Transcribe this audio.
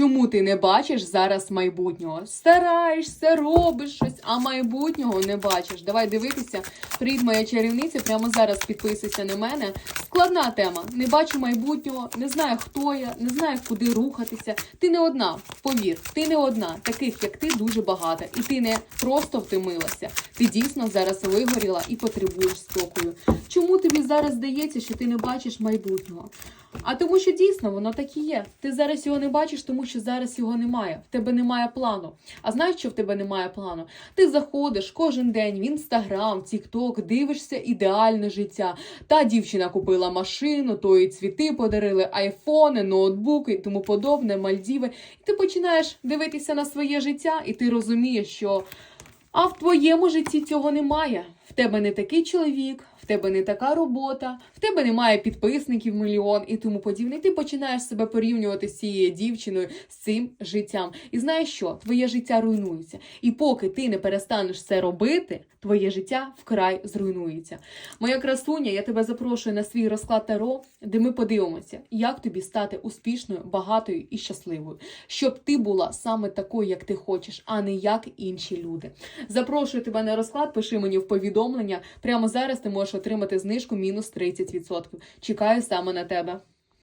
Чому ти не бачиш зараз майбутнього? Стараєшся, робиш щось, а майбутнього не бачиш. Давай дивитися. Привіт, моя чарівниця. Прямо зараз підписуйся на мене. Складна тема. Не бачу майбутнього, не знаю, хто я, не знаю, куди рухатися. Ти не одна, повір, ти не одна. Таких як ти дуже багато. І ти не просто втомилася. Ти дійсно зараз вигоріла і потребуєш спокою. Чому тобі зараз здається, що ти не бачиш майбутнього? А тому, що дійсно воно так і є. Ти зараз його не бачиш, тому що зараз його немає. В тебе немає плану. А знаєш, що в тебе немає плану? Ти заходиш кожен день в інстаграм, тікток, дивишся ідеальне життя. Та дівчина купила машину, тої цвіти подарили, айфони, ноутбуки і тому подобне, Мальдіви. І ти починаєш дивитися на своє життя, і ти розумієш, що а в твоєму житті цього немає. В тебе не такий чоловік, в тебе не така робота, в тебе немає підписників мільйон і тому подібне. Ти починаєш себе порівнювати з цією дівчиною, з цим життям. І знаєш що? Твоє життя руйнується. І поки ти не перестанеш це робити, твоє життя вкрай зруйнується. Моя красуня, я тебе запрошую на свій розклад Таро, де ми подивимося, як тобі стати успішною, багатою і щасливою, щоб ти була саме такою, як ти хочеш, а не як інші люди. Запрошую тебе на розклад, пиши мені в повідомлення. Прямо зараз ти можеш отримати знижку мінус 30%. Чекаю саме на тебе.